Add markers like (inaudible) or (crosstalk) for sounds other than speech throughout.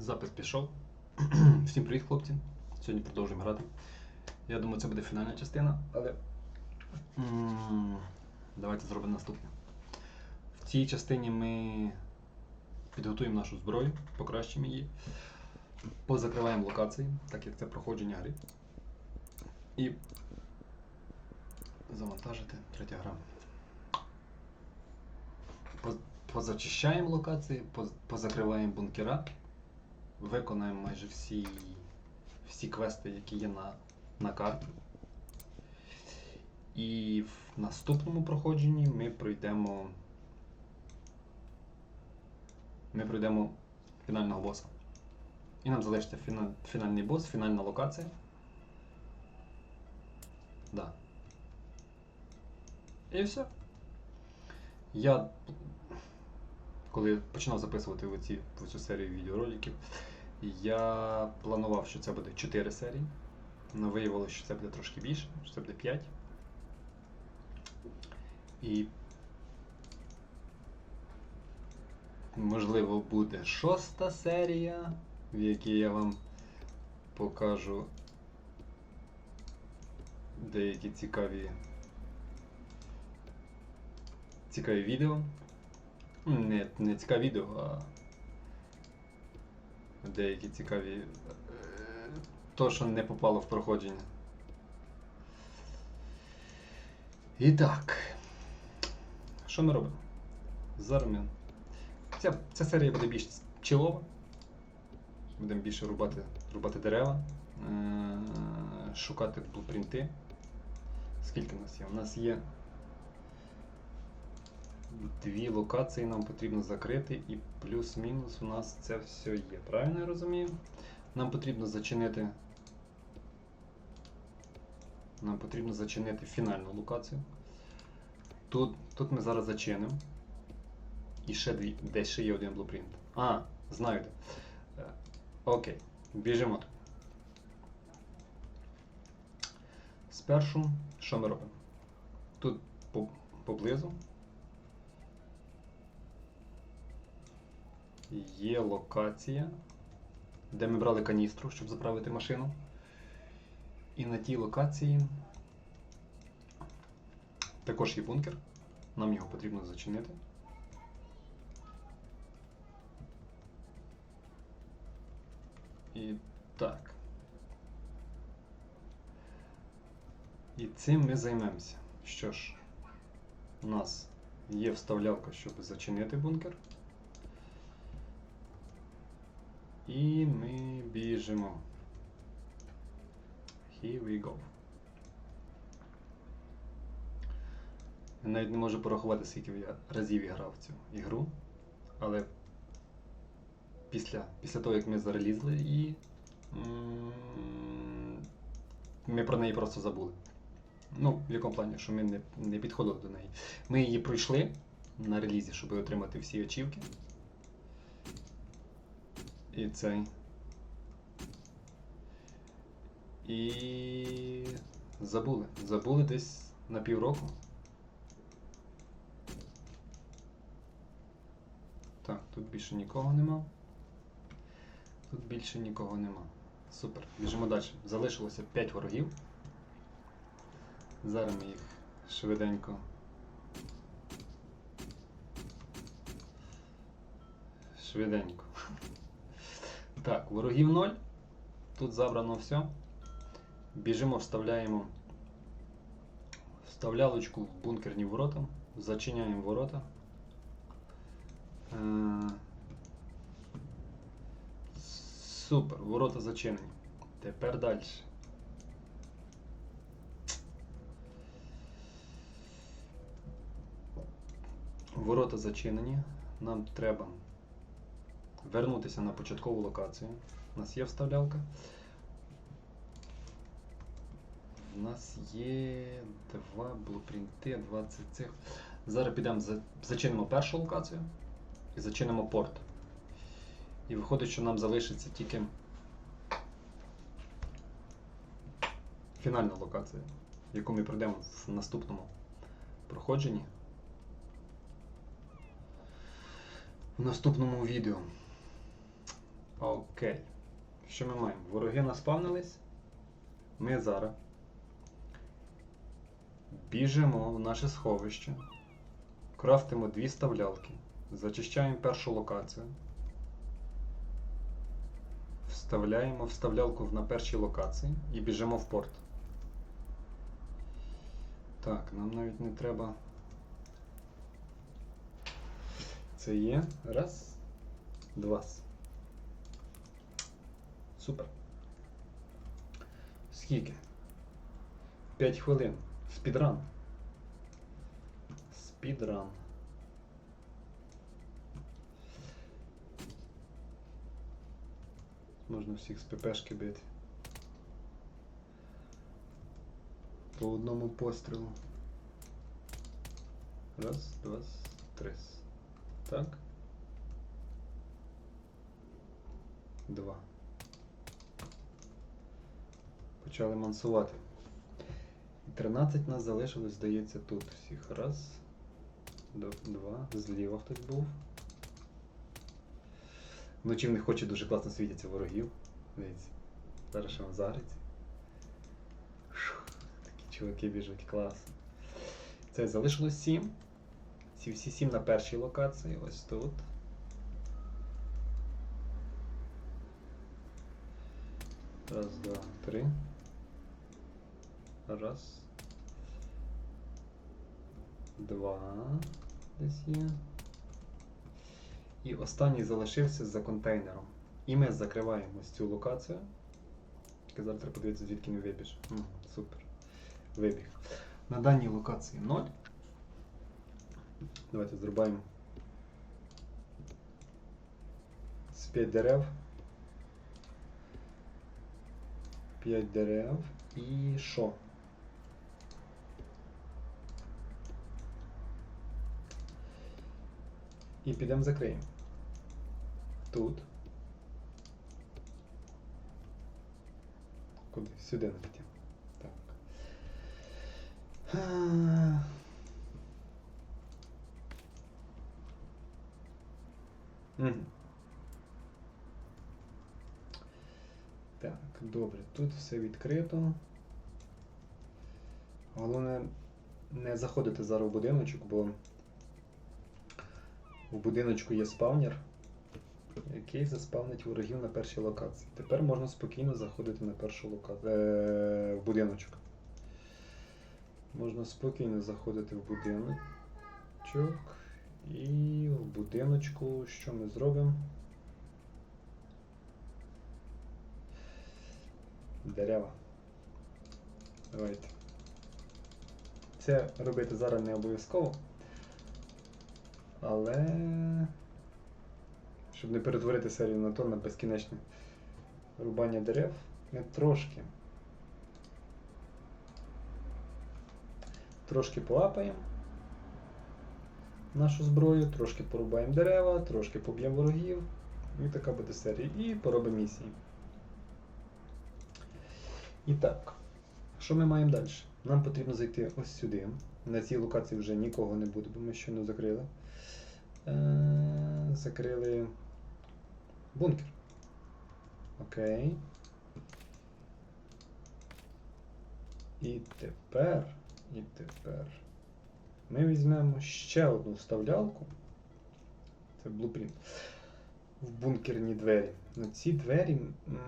Запис пішов. (clears throat) Всім привіт, хлопці. Сьогодні продовжуємо грати. Я думаю, це буде фінальна частина, але давайте зробимо наступне. В цій частині ми підготуємо нашу зброю, покращимо її, позакриваємо локації, так як це проходження гри. І завантажити третя гра. Позачищаємо локації, позакриваємо бункера, виконаємо майже всі, всі квести, які є на, на карті. І в наступному проходженні ми пройдемо. Ми пройдемо фінального боса. І нам залишиться фіна- фінальний бос, фінальна локація. Да. І все. Я, коли починав записувати в, ці, в цю серію відеороликів, я планував, що це буде 4 серії. Але виявилося, що це буде трошки більше, що це буде 5. І можливо буде шоста серія, в якій я вам покажу деякі цікаві цікаві відео. Не, не цікаві відео, а деякі цікаві. е, То, що не попало в проходження. І так. Що ми робимо? Зараз ми. Ця, ця серія буде більш чилова. Будемо більше рубати, рубати дерева, е- шукати блупринти. Скільки в нас є? У нас є дві локації нам потрібно закрити, і плюс-мінус у нас це все є. Правильно я розумію? Нам потрібно зачинити. Нам потрібно зачинити фінальну локацію. Тут, тут ми зараз зачинимо. І ще дві, десь ще є один блупринт. А, знаю де. Е, Окей, біжимо. Спершу, що ми робимо? Тут по- поблизу є локація, де ми брали каністру, щоб заправити машину. І на тій локації також є бункер. Нам його потрібно зачинити. І так. І цим ми займемося. Що ж, у нас є вставлялка, щоб зачинити бункер. І ми біжимо. Here we go. Я навіть не можу порахувати, скільки я разів я грав цю ігру. Але після, після того, як ми зарелізли її, ми про неї просто забули. Ну, в якому плані, що ми не, не підходили до неї. Ми її пройшли на релізі, щоб отримати всі очівки. І цей. І забули. Забули десь на півроку. Так, тут більше нікого нема. Тут більше нікого нема. Супер. Біжимо далі. Залишилося 5 ворогів. Зараз ми їх швиденько. Швиденько. Так, ворогів 0. Тут забрано все. Біжимо, вставляємо вставлялочку в бункерні ворота. Зачиняємо ворота. Е, Супер, ворота зачинені. Тепер далі. Ворота зачинені. Нам треба вернутися на початкову локацію. У нас є вставлялка. У нас є два блупринти, 20 цих. Зараз підемо за- зачинимо першу локацію і зачинимо порт. І виходить, що нам залишиться тільки фінальна локація, яку ми пройдемо в наступному проходженні. В наступному відео. Окей. Що ми маємо? Вороги наспавнились. Ми зараз біжимо в наше сховище, крафтимо дві ставлялки, зачищаємо першу локацію. Вставляємо вставлялку на першій локації і біжимо в порт. Так, нам навіть не треба. Це є. Раз. Два. Супер. Скільки? 5 хвилин. Спідран. Спідран. Можна всіх з ППшки бити. По одному пострілу. Раз, два, три. Так. Два. Почали мансувати. І 13 нас залишилось, здається, тут всіх. Раз. Два. Зліва хтось був. Вночі в них очі дуже класно світяться ворогів. Дивіться. Зараз ще вам загриться. Такі чуваки біжать, клас. Це залишилось 7. Ці всі 7 на першій локації, ось тут. Раз, два, три. Раз. Два. Десь є. І останній залишився за контейнером. І ми закриваємо цю локацію. Зараз треба подивитися, звідки ми вибіж. М, супер. Вибіг. На даній локації 0. Давайте зрубаємо з 5 дерев. 5 дерев. І що? І підемо закриємо. Тут. Куди? Сюди підемо. Так. Так, добре, тут все відкрито. Головне не заходити зараз в будиночок, бо в будиночку є спавнер, який заспавнить ворогів на першій локації. Тепер можна спокійно заходити на першу локацію е, в будиночок. Можна спокійно заходити в будиночок. І в будиночку що ми зробимо? Дерева. Давайте. Це робити зараз не обов'язково. Але. Щоб не перетворити серію на то на безкінечне рубання дерев, ми трошки. Трошки полапаємо нашу зброю, трошки порубаємо дерева, трошки поб'ємо ворогів. І така буде серія. І поробимо місії. І так, що ми маємо далі? Нам потрібно зайти ось сюди. На цій локації вже нікого не буде, бо ми щойно закрили. Е, закрили бункер. Окей. І тепер, і тепер ми візьмемо ще одну вставлялку. Це блупринт. В бункерні двері. Ну, ці двері м,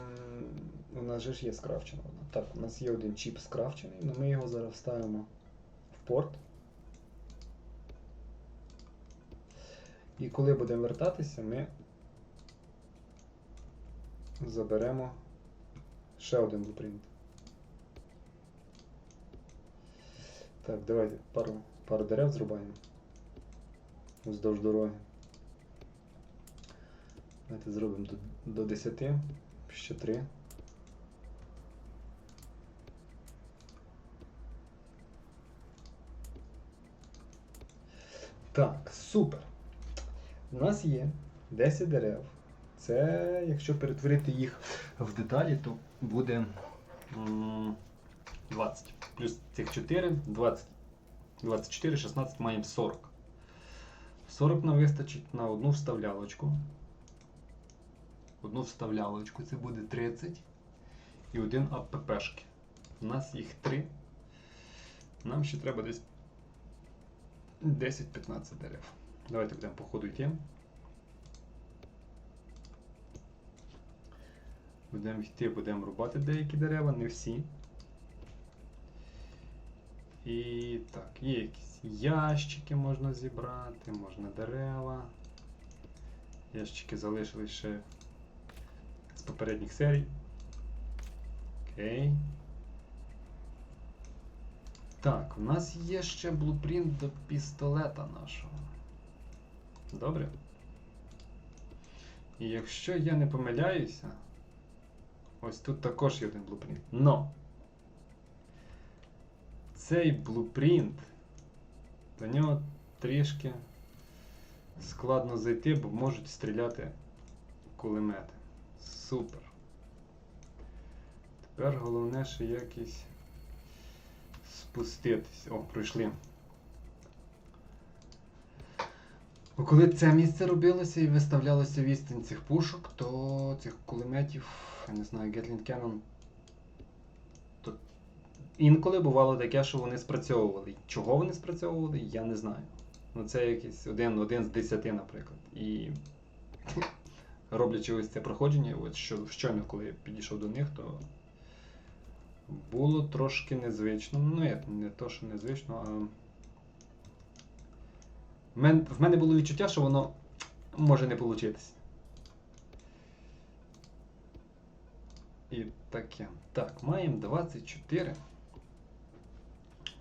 у нас же ж є скрафчена. Так, у нас є один чіп скрафчений, але ми його зараз вставимо в порт. І коли будемо вертатися, ми заберемо ще один блупринт. Так, давайте пару, пару дерев зрубаємо вздовж дороги. Давайте зробимо до, до 10, ще 3. Так, супер. У нас є 10 дерев. Це, якщо перетворити їх в деталі, то буде 20. Плюс цих 4, 20. 24, 16 маємо 40. 40 нам вистачить на одну вставлялочку. одну вставлялочку, це буде 30. І один АППшки. У нас їх три. Нам ще треба десь 10-15 дерев. Давайте будемо по ходу йти. Будемо йти, будемо рубати деякі дерева, не всі. І так, є якісь ящики можна зібрати, можна дерева. Ящики залишились ще з попередніх серій. Окей. Так, у нас є ще блупринт до пістолета нашого. Добре. І якщо я не помиляюся, ось тут також є один блупринт. Но цей блупринт, до нього трішки складно зайти, бо можуть стріляти кулемети. Супер. Тепер головне ще якось спуститись. О, пройшли. Бо коли це місце робилося і виставлялося відстань цих пушок, то цих кулеметів, я не знаю, Gatling Cannon, то інколи бувало таке, що вони спрацьовували. Чого вони спрацьовували, я не знаю. Ну це якийсь один, один з десяти, наприклад. І роблячи ось це проходження, от що, щойно, коли я підійшов до них, то було трошки незвично. Ну, як не то, що незвично, а. В мене було відчуття, що воно може не получитись. І таке. Так, маємо 24.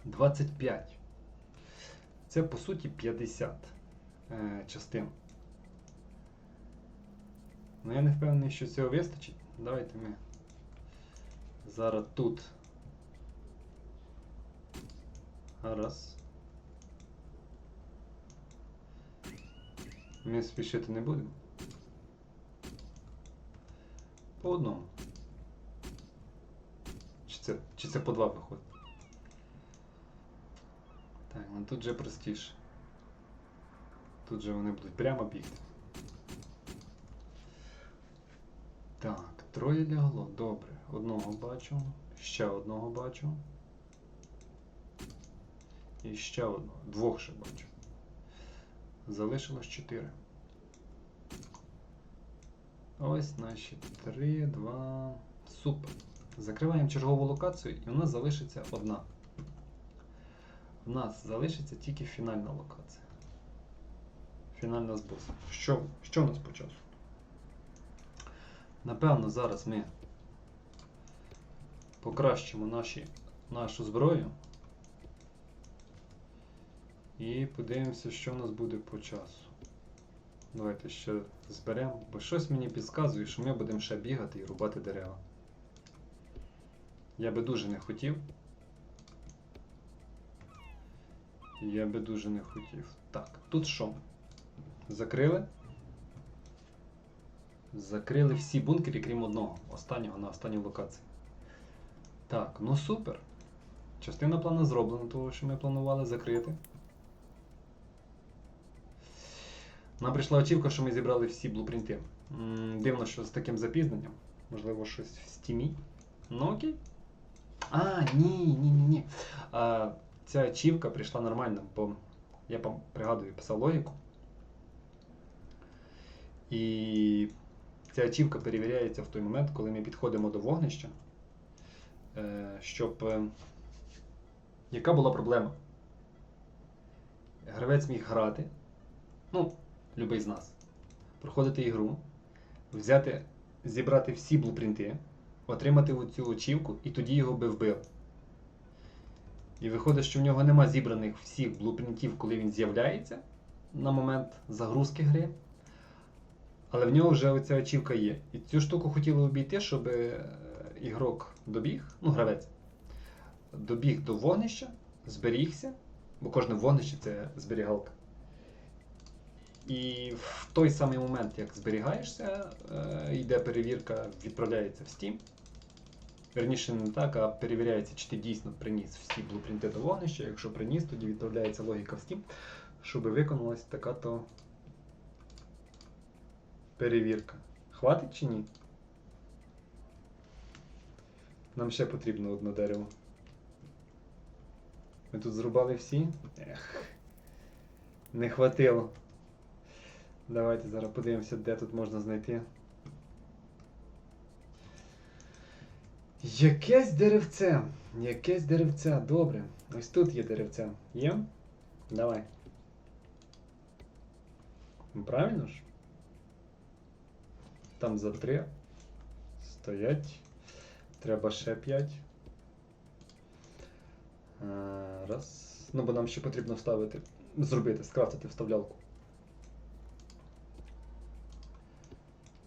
25. Це по суті 50 е, частин. Ну я не впевнений, що цього вистачить. Давайте ми зараз тут. Раз. Ми спішити не будемо. По одному. Чи це, чи це по два виходить? Так, ну тут же простіше. Тут же вони будуть прямо бігти. Так, троє лягло. Добре. Одного бачу. Ще одного бачу. І ще одного. Двох ще бачу. Залишилось 4. Ось наші 3, 2. Супер. Закриваємо чергову локацію і у нас залишиться одна. У нас залишиться тільки фінальна локація. Фінальна з босом. Що, що у нас по часу? Напевно, зараз ми покращимо наші, нашу зброю. І подивимося, що у нас буде по часу. Давайте ще зберемо, бо щось мені підказує, що ми будемо ще бігати і рубати дерева. Я би дуже не хотів. Я би дуже не хотів. Так, тут що? Закрили? Закрили всі бункери, крім одного, останнього на останній локації. Так, ну супер. Частина плану зроблена, того, що ми планували закрити. Нам прийшла очівка, що ми зібрали всі блупринти. Дивно, що з таким запізненням. Можливо, щось в стімі. Ну окей. А, ні, ні, ні, ні. А, ця ачівка прийшла нормально, бо я пригадую, писав логіку. І ця ачівка перевіряється в той момент, коли ми підходимо до вогнища. Е, щоб. е, Яка була проблема? Гравець міг грати. Ну, любий з нас. Проходити ігру, взяти, зібрати всі блупринти, отримати оцю очівку, і тоді його би вбив. І виходить, що в нього нема зібраних всіх блупринтів, коли він з'являється на момент загрузки гри. Але в нього вже оця очівка є. І цю штуку хотіли обійти, щоб е, ігрок добіг, ну, гравець, добіг до вогнища, зберігся, бо кожне вогнище це зберігалка. І в той самий момент, як зберігаєшся, е, йде перевірка, відправляється в Steam. Верніше не так, а перевіряється, чи ти дійсно приніс всі блупринти до вогнища. Якщо приніс, тоді відправляється логіка в Steam, щоб виконалась така то перевірка. Хватить чи ні? Нам ще потрібно одне дерево. Ми тут зрубали всі? Ех. Не хватило. Давайте зараз подивимося, де тут можна знайти. Якесь деревце. Якесь деревце. Добре. Ось тут є деревце. Є? Давай. Правильно ж? Там за три. Стоять. Треба ще п'ять. Е, Раз. Ну, бо нам ще потрібно вставити. Зробити, скрафтити вставлялку.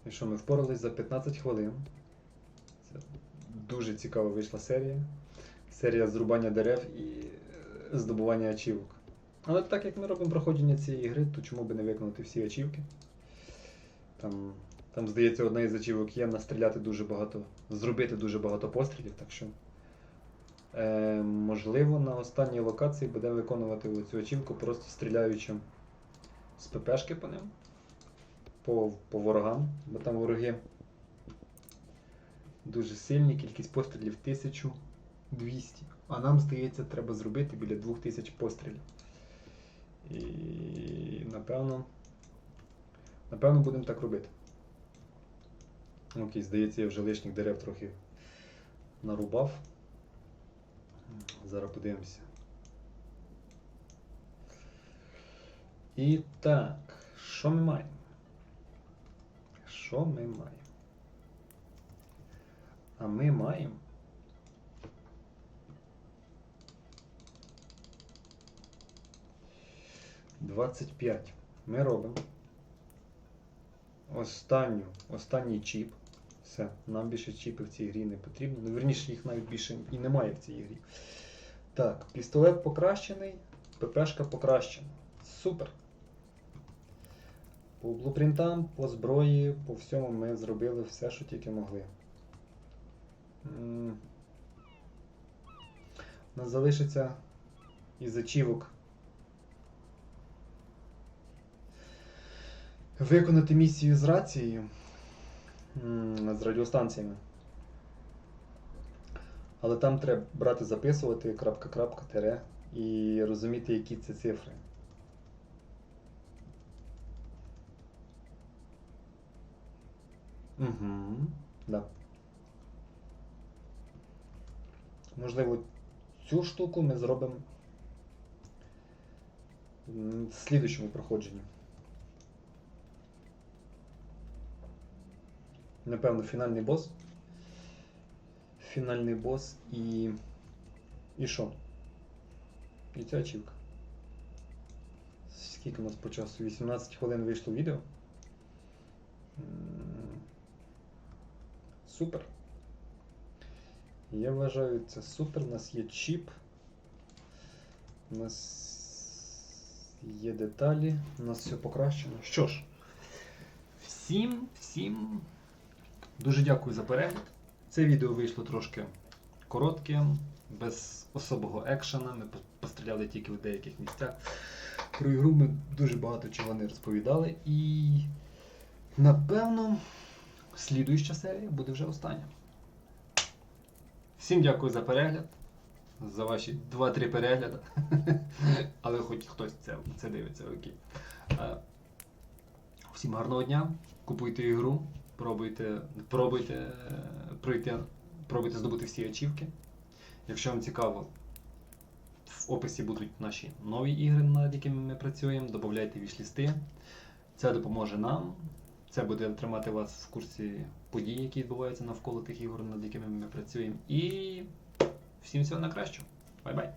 І що, ми впорались за 15 хвилин. Це дуже цікава вийшла серія. Серія зрубання дерев і е, здобування ачівок. Але так як ми робимо проходження цієї гри, то чому би не виконати всі ачівки? Там, там здається, одна із ачівок є настріляти дуже багато, зробити дуже багато пострілів, так що. Е, можливо, на останній локації будемо виконувати цю ачівку, просто стріляючи з ППшки по ним. По, по ворогам, бо там вороги дуже сильні, кількість пострілів 1200. А нам, здається, треба зробити біля 2000 пострілів. І напевно. Напевно, будемо так робити. Окей, здається, я вже лишніх дерев трохи нарубав. Зараз подивимося. І так, що ми маємо? Що ми маємо? А ми маємо. Двадцять п'ять. Ми робимо останню, останній чіп. Все, нам більше чіпів в цій грі не потрібно. Ну, верніше, їх навіть більше і немає в цій грі. Так, пістолет покращений, ППшка покращена. Супер. По блупринтам, по зброї, по всьому ми зробили все, що тільки могли. У нас залишиться із ачівок виконати місію з рацією, з радіостанціями. Але там треба брати, записувати крапка, крапка, тире і розуміти, які це цифри. Угу. Да. Можливо, цю штуку ми зробимо в слідущому проходженні. Напевно, фінальний бос. Фінальний бос і. І що? І ця ачівка. Скільки у нас по часу? 18 хвилин вийшло відео. Супер. Я вважаю, це супер. У нас є чіп. У нас є деталі, у нас все покращено. Що ж, всім, всім дуже дякую за перегляд. Це відео вийшло трошки коротке, без особого екшена. Ми постріляли тільки в деяких місцях. Про ігру ми дуже багато чого не розповідали. І напевно, слідуюча серія буде вже остання. Всім дякую за перегляд. За ваші 2-3 перегляди. (laughs) Але хоч хтось це, це дивиться, окей. Е, Всім гарного дня. Купуйте ігру, пробуйте, пробуйте е, пройти, пробуйте здобути всі ачівки. Якщо вам цікаво, в описі будуть наші нові ігри, над якими ми працюємо. Додавайте вішлісти. Це допоможе нам. Це буде тримати вас в курсі подій, які відбуваються навколо тих ігор, над якими ми працюємо. І всім всього на кращого. Бай-бай!